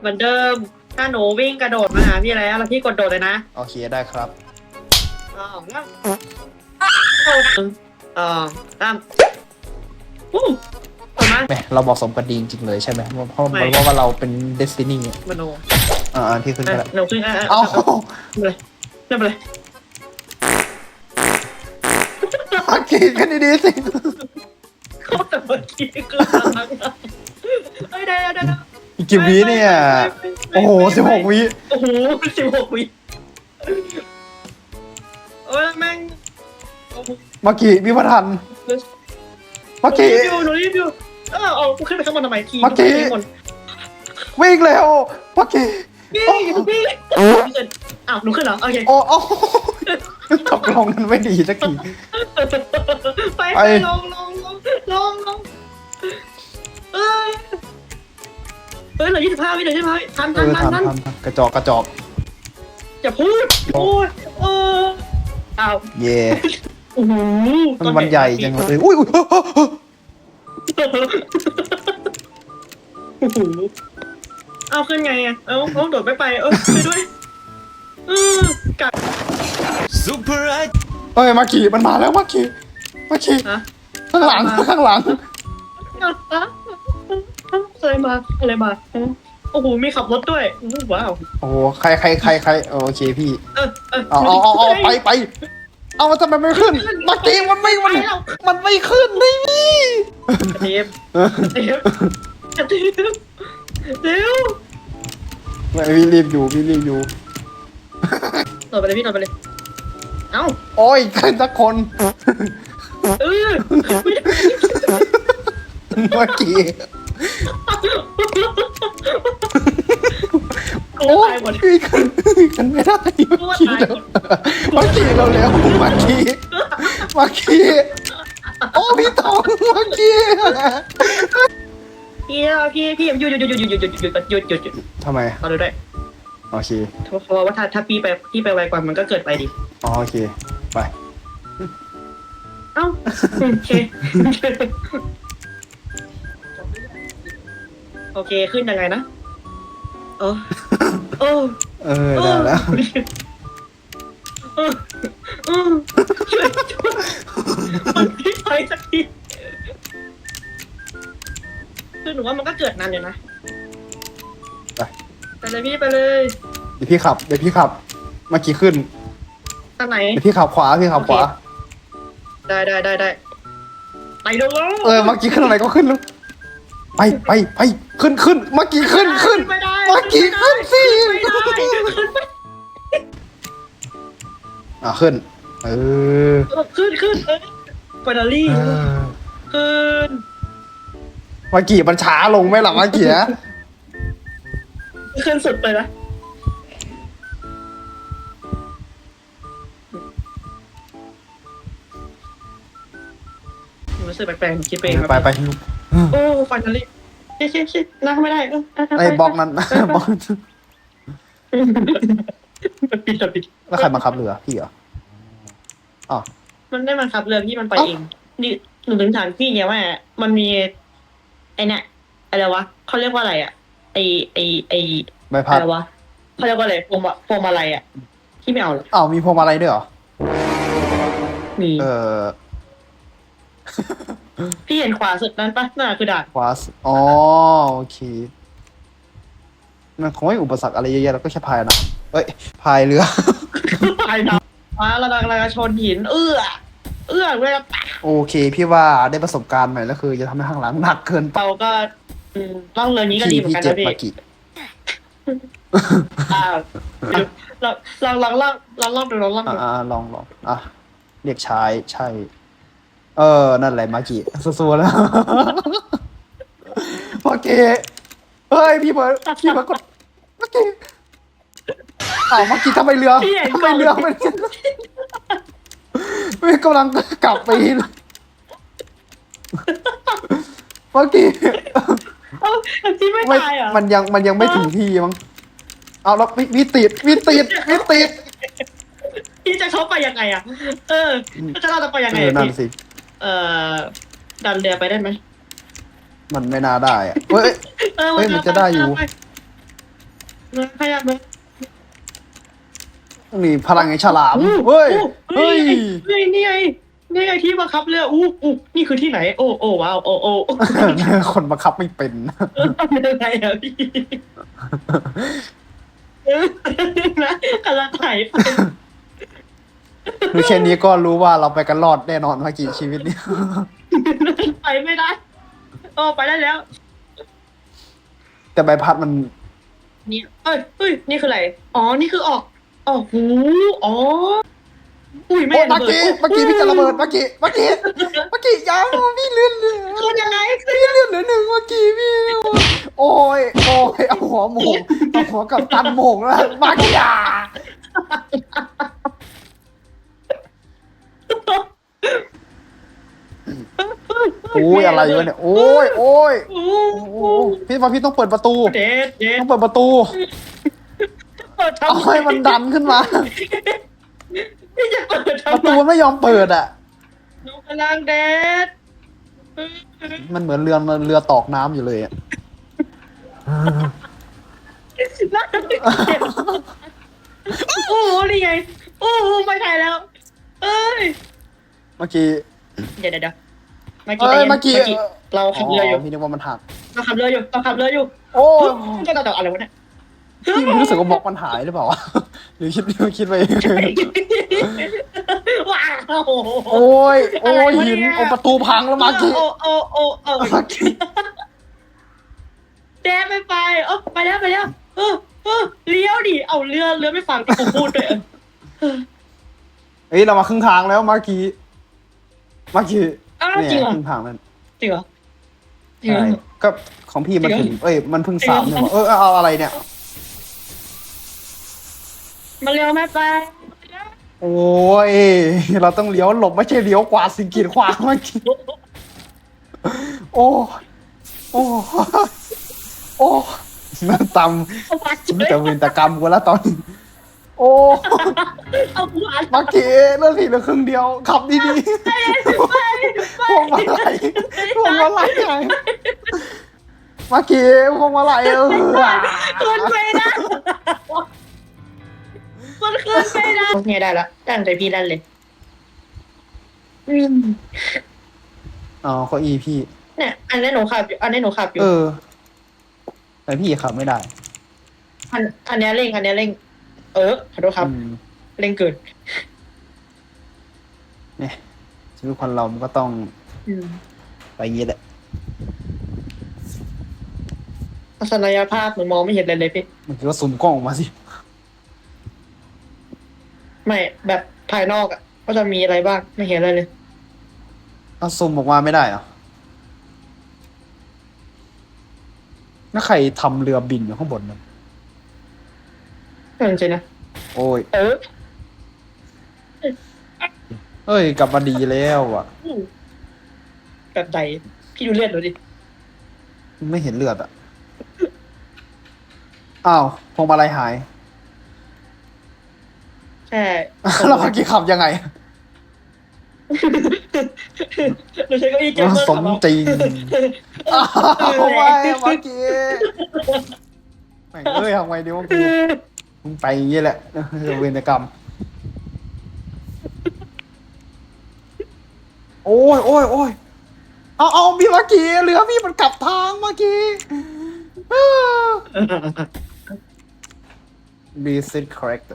เหมือนเดิม ถ้าหนูวิ่งกระโดดมาหาพี่แล้วแล้วพี่กดโดดเลยนะโอเคได้ครับสองสามหนึ่งสองสามอู้ถูกไหมแหมเราเหมาะสมกันดีจริงๆเลยใช่ไหมเพราะเพราะไม่เพราะว่าเราเป็นเดสตินีมโนอ่าพี่ขึ้นอะก็ได้เร็วขึ้นอะอะเอ้าไม่เป็นไรไม่เป็นไรโอเคกันดีๆสิเขาแต่เมื่อกี้คือเฮ้ยได้ได้ได้ได้ อีกกี่วิเนี่ย โอ้โหสิบหกวิโอ้โหสิบหกวิโอ้ยแม่งโอ้โหเมื่อกี้วิพัทันเมื่อกี้ หนูรีวิวหนูรีวิวเออเอากูขึ้นไปข้างบนทำไมทีเมื่อกี้ข้างบนวิ่งเร็วเมื่อกี้ พี่พี่ขึ้นอ้าวหนูขึ้นเหรอโอเคโอ้โอ้ตกลงกันไม่ดีสักที ไปไปไปลงลงลงล เฮ้ยเหลือยี่สิบห้าวิเหลือยี่สิบห้าทันเอทันอทันทำทันทำทำกระจอกกระจอก อย่าพูดพูดเอออ้าวเย่โอ้โหมันวันใหญ่จังเลยอุ้ยอุ้ยโอ้โหเอาขึ้นไงอะเอาเอาโดดไม่ไปเออไปด้วยเออกัด Super เฮ้ยมาขี่มันมาแล้วมาขี่มาขี่ฮะข้างหลังข้างหลังอ อะไรมาอะไรมาโอ้โหมีขับรถด้วยว้าวโอ้โหใครใครใครใครโอเคพี่เออเออเอาเอาเอาเอาไปไปเอาทำไมไม่ขึ้นมื่อกี้มันไม่มันมันไม่ขึ้นเลยพี่กระเทียมเทีมกระเทีมเร็วไม่พี่รีบอยู่พี่รีบอยู่โดดไปเลยพี่โดดไปเลยเอ้าโอ้ยขึ้นสักคนเออไม่ได้เมื่อกี้ โอ้โอ้ตายหมดพี่ขึ้นขึ้นไม่ได้เมื่อกี้เดี๋ยวเมื่อกี้เราเร็วเมื่อกี้เมื่อกี้โอ้พี่ตองเมื่อกี้พี่พี่พี่หยุดหยุดหยุดหยุดหยุดหยุดหยุดหยุดหยุดหยุดหยุดทำไมเอาเลยด้วยโอเคเพราะว่าถ้าถ้าพี่ไปพี่ไปไวกว่ามันก็เกิดไปดิอ๋อโอเคไปเอ้าโอเค โอเคขึ้นยังไงนะโอ้โอ้เออได้แล้วเออเออช่วยช่วยมันไม่ไปสักทีคือหนูว่ามันก็เกิดนานอยู่นะไป ไปเลยพี่ไปเลยเดี๋ยวพี่ขับเดี๋ยวพี่ขับเมื่อกี้ขึ้นทางไหน เดี๋ยวพี่ขับขวาพี่ขับขวา ได้ได้ได้ได้ไปดูแล้วเออเมื่อกี้ขึ้นอะไรก็ขึ้นแล้ว ไปไปไปขึ้นขึ้นเมื่อกี้ขึ้นขึ้นไม่ได้เมื่อกี้ขึ้นสิไม่ได้ขึ้นไม่อะขึ้น เออขึ้นขึ้นเออฟานาลี่เออขึ้นเมื่อกี้มันช้าลงไหมล่ะเมื่อกี้อะขึ้นสุดไปนะรู้สึกแปลกๆคิดไปเองครับไปไป โอ้ฟานาลี่ชิชิชินั่งไม่ได้เออไอ้บล็อกนั้นบล็อกมันปิดมันปิดแล้วใครบังคับเรือพี่เหรออ๋อมันได้มันขับเรือที่มันไปเองนี่หนูถึงถามพี่ไงว่า มันมี ไอเนี่ยอะไรวะเขาเรียกว่าอะไรอะไอไอไอใบพัอะดไรวะเขาเรียกว่าอะไรพวงมาพวงมาลัยอะที่ไม่เอาหรออ้าวมีพวงมาลัยด้วยเหรอมีเออ พี่เห็นขวาสุดนั้นปะนั่นนะคือด่าน ขวาสอ๋อโอเค มันคงไม่อุปสรรคอะไรเยอะแยะแล้วก็แค่พายนะเอ้ยพายเรือไปนะฟ้าระดังระดังชนหิน เอื้อ เอื้อเวลาโอเค พี่ว่าได้ประสบการณ์ใหม่แล้วคือจะทำให้ข้างหลังหนักเกินไปเราก็อืมล่องเรือนี้ก็ดีพี่เหมือนพี่กันเจ็บนะพี่มากี่อ่าลองลองลองลองลองลองดูลองลองดูอ่าลองลองอะ เรียกชายใช่ เออ นั่นแหละมากี่สัวๆแล้วโอเคเฮ้ยพี่เบิร์ดพี่เบิร์ดกดเมื่อกี้อ้าวเมื่อกี้ทำไมเรือพี่เห็นทำไมเรือมันไม่กำลังกลับไปเมื่อกี้เอ้าพี่ไม่ไม่ตายเหรอมันยังมันยังไม่ถึงที่มั้งเอาแล้ววิวิติดวิติดวิติด พี่จะเข้าไปยังไงอะ เออจะเราจะไปยังเอไงออะนั่นพี่สิ เอ่อดันเรือไปได้ไหมมันไม่น่าได้อะเฮ้ย เออเฮ้ยมันจะได้อยู่ไปขยับมามีพลังไอ้ฉลามอู้เฮ้ย อู้เฮ้ยเฮ้ยนี่ไงนี่ไงที่บังคับเรืออู้อู้นี่คือที่ไหน โอ้โอ้ว้าวโอ้โอ้คนบังคับไม่เป็นเป็นยังไงอะพี่เออนะกำลังถ่ายไป ดูแค่นี้ก็รู้ว่าเราไปกันรอดแน่นอนเมื่อกี้ชีวิตนี้ไปไม่ได้โอ้ไปได้แล้ว แต่ใบพัดมันนี่เอ้ยเอ้ยนี่คืออะไร อ๋อ นี่คือออกออกหูอ๋อ อุ้ยแม่โอ้เมื่ระอเบิดกี้เมื่อกี้พี่จะระเบิดเมื่อกี้เมื่อกี้เมื่อกี้ยังพี่เลื่อนเหลือคือยังไงพี่เลื่อนเหลือหนึ่งเมื่อกี้พี่โอ้ยโอ้ยเอาหัวโมงเอาหัวกับตันโมงแล้วเมื่อกี้อะ อ้ยอะไรวะเนี่ย โอ้ยโอ้ยโอ้โอ้โหพี่ว่าพี่ต้องเปิดประตู เด็ดเด็ดต้องเปิดประตูเปิดทำเอาให้มันดันขึ้นมา พี่จะเปิดประทำไมตูมันไม่ยอมเปิดอะ หนูกำลังเด็ดมันเหมือนเรือเรือตอกน้ำอยู่เลยอะน่าจะเจ็บโอ้โหนี่ไง โอ้โหไม่ถ่ายแล้ว เอ้ย เมื่อกี้เดี๋ยวเดี๋ยวเดี๋ยวเมื่อเอ้ยกี้เมื่อกี้เราขับเรืออยู่พี่นึกว่ามันหักเราขับเรืออยู่เราขับเรืออยู่โอ้ยก็ต่ออะไรวะเนี่ยพี่รู้สึกว่าบล็อกมันหายหรือเปล่าวะหรือคิดคิดไปเองว้าวโอ้ยโอ้ยหินโอ้ประตูพังแล้วเมื่อกี้โอ้โอ้โอ้โอ้เมื่อกี้แดงไม่ไปเออไปแล้วไปแล้วเออเออเลี้ยวดิเอาเรือเรือไม่ฟังที่ผมพูดด้วยเออเฮ้ยเรามาครึ่งทางแล้วเมื่อกี้ เมื่อกี้อ้าวเนี่ยจริงเหรอครึ่งทางแล้วจริงเหรอจริงเหรใช่อ ก็ของพี่มันจริถึงงเหรอเอ้ยมันเพิ่งจริงสามเหรอเนี่ยเออเอาอะไรเนี่ย มันเลี้ยวไม่ไปโอ้ย เราต้องเลี้ยวหลบไม่ใช่เลี้ยวกวาดสิ่งกีดขวางเมื่อกี้โอ้ โอ้ โอ้มันตำมีแต่เวรแต่กรรมกูแล้วตอนนี้ โอ้เอาหัวเมื่อกี้เลือดสีเหลือครึ่งเดียว ขับดีๆพวงมาลัยพวงมาลัยไงเมื่อกี้พวงมาลัยเออขึ้นไม่ได้มันขึ้นไม่ได้โอเคได้แล้วตั้งใจพี่นั่นเลยอืมอ๋อเก็อีพี่ เนี่ย อันนี้หนูขับอยู่อันนี้หนูขับอยู่เออแต่พี่ขับไม่ได้ อันอันเนี้ยเร่งอันเนี้ยเร่งเออขอโทษครับอืมเร่งเกินเนี่ยชีวิตคนเรามันก็ต้องอืมไปอย่างนี้แหละทัศนียภาพหนูมองไม่เห็นเลยเลยพี่มันก็ซูมกล้องออกมาสิ ไม่แบบภายนอกอะก็จะมีอะไรบ้างไม่เห็นอะไรเลยเอาซูมออกมาไม่ได้เหรอแล้วใครทำเรือบินอยู่ข้างบนนั้น นั่นจนะ โอ้ย เออเอ้ย กลับมาดีแล้วอะแบบใดพี่ดูเลือดหนูดิ ไม่เห็นเลือดอะ อ้าวพวงมาลัยหาย ใช่แล้วเมื่อกี้ขับยังไง หนูใช้เก้าอี้เกมเมอร์สมจริง อ้าวไม่เมื่อกี้แม่งเอ้ยทำไงดีวะกู มึงไปอย่างนี้แหละเวรกรรม โอ้ยโอ้ยโอ้ยเอาเอาพี่เมื่อกี้เหลือพี่มันกลับทางเมื่อกี้บีซิต correct